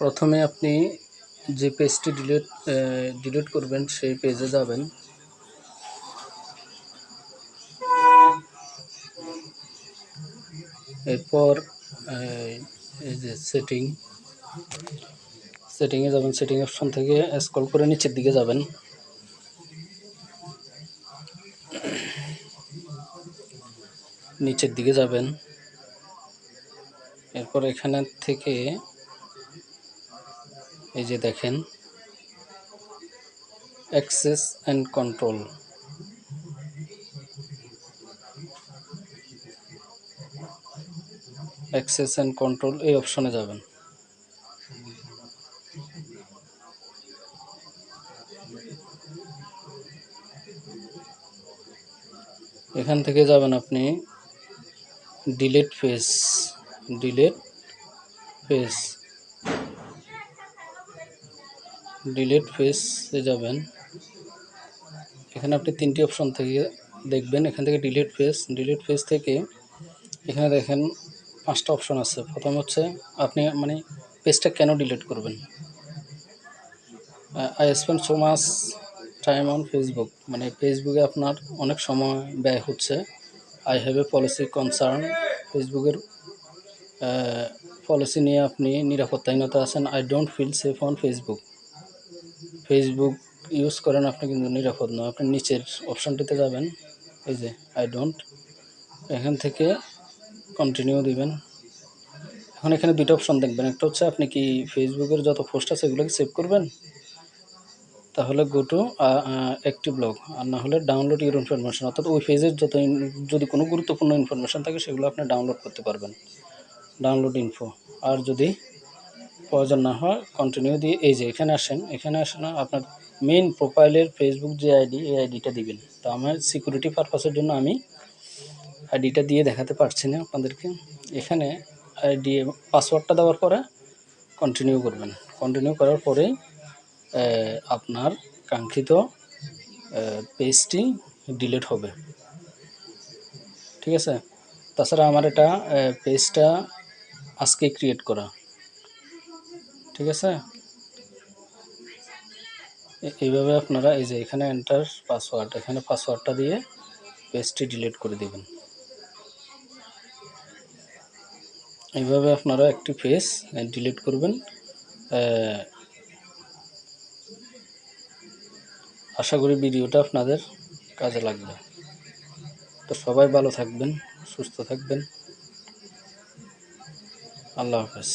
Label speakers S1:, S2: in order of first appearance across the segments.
S1: প্রথমে আপনি যে পেজটি ডিলিট ডিলিট করবেন, সেই পেজে যাবেন। এরপর যে সেটিং সেটিংয়ে যাবেন সেটিং অপশন থেকে স্ক্রল করে নিচের দিকে যাবেন। নিচের দিকে যাবেন। এরপর এখানে থেকে এই যে দেখেন access and control access and control এই অপশনে যাবেন। এখান থেকে যাবেন আপনি delete face delete face delete ফেসে যাবেন। এখানে আপনি তিনটি অপশন থেকে দেখবেন। এখান থেকে ডিলিট ফেস ডিলিট ফেস থেকে এখানে দেখেন পাঁচটা অপশন আছে। প্রথম হচ্ছে আপনি মানে পেজটা কেন ডিলিট করবেন? I spend so much time on Facebook মানে ফেসবুকে আপনার অনেক সময় ব্যয় হচ্ছে। I have a policy concern ফেসবুকের পলিসি নিয়ে আপনি নিরাপত্তাহীনতা আছেন। I don't feel safe on Facebook Facebook use করেন, আপনি কিন্তু নিরাপদ নয় আপনি নিচের অপশানটিতে যাবেন, এই যে আই ডোন্ট এখান থেকে কন্টিনিউ দিবেন। এখন এখানে দুটো অপশন দেখবেন। একটা হচ্ছে আপনি কি ফেসবুকের যত পোস্ট আছে এগুলো কি সেভ করবেন? তাহলে গো টু অ্যাক্টিভ ব্লগ আর না হলে ডাউনলোড ইউর ইনফরমেশন অর্থাৎ ওই পেজের যত যদি কোনো গুরুত্বপূর্ণ ইনফরমেশন থাকে সেগুলো আপনি ডাউনলোড করতে পারবেন। ডাউনলোড ইনফো আর যদি প্রয়োজন না হয় কন্টিনিউ দিয়ে এই যে এখানে আসেন এখানে আসেন আপনার মেইন প্রোফাইলের ফেসবুক যে আইডি এই আইডিটা দিবেন। তো আমার সিকিউরিটি পারপাসের জন্য আমি আইডিটা দিয়ে দেখাতে পারছি না আপনাদেরকে। এখানে আইডি পাসওয়ার্ডটা দেওয়ার পরে কন্টিনিউ করবেন। কন্টিনিউ করার পরেই আপনার কাঙ্ক্ষিত পেজটি ডিলিট হবে। ঠিক আছে? তাছাড়া আমার এটা পেজটা আজকে ক্রিয়েট করা। ঠিক আছে? এইভাবে আপনারা এই যে এখানে এন্টার পাসওয়ার্ড এখানে পাসওয়ার্ডটা দিয়ে পেজটি ডিলিট করে দেবেন। এইভাবে আপনারা একটি পেজ ডিলিট করবেন। আশা করি ভিডিওটা আপনাদের কাজে লাগবে। তো সবাই ভালো থাকবেন, সুস্থ থাকবেন। আল্লাহ হাফেজ।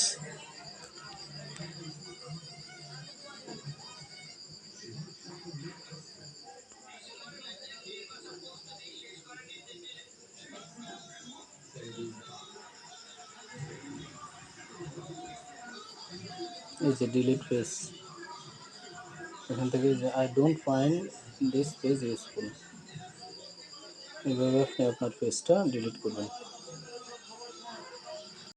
S1: এই যে ডিলিট পেজ এখান থেকে I don't find this page useful এইভাবে আপনি আপনার পেজটা ডিলিট করবেন।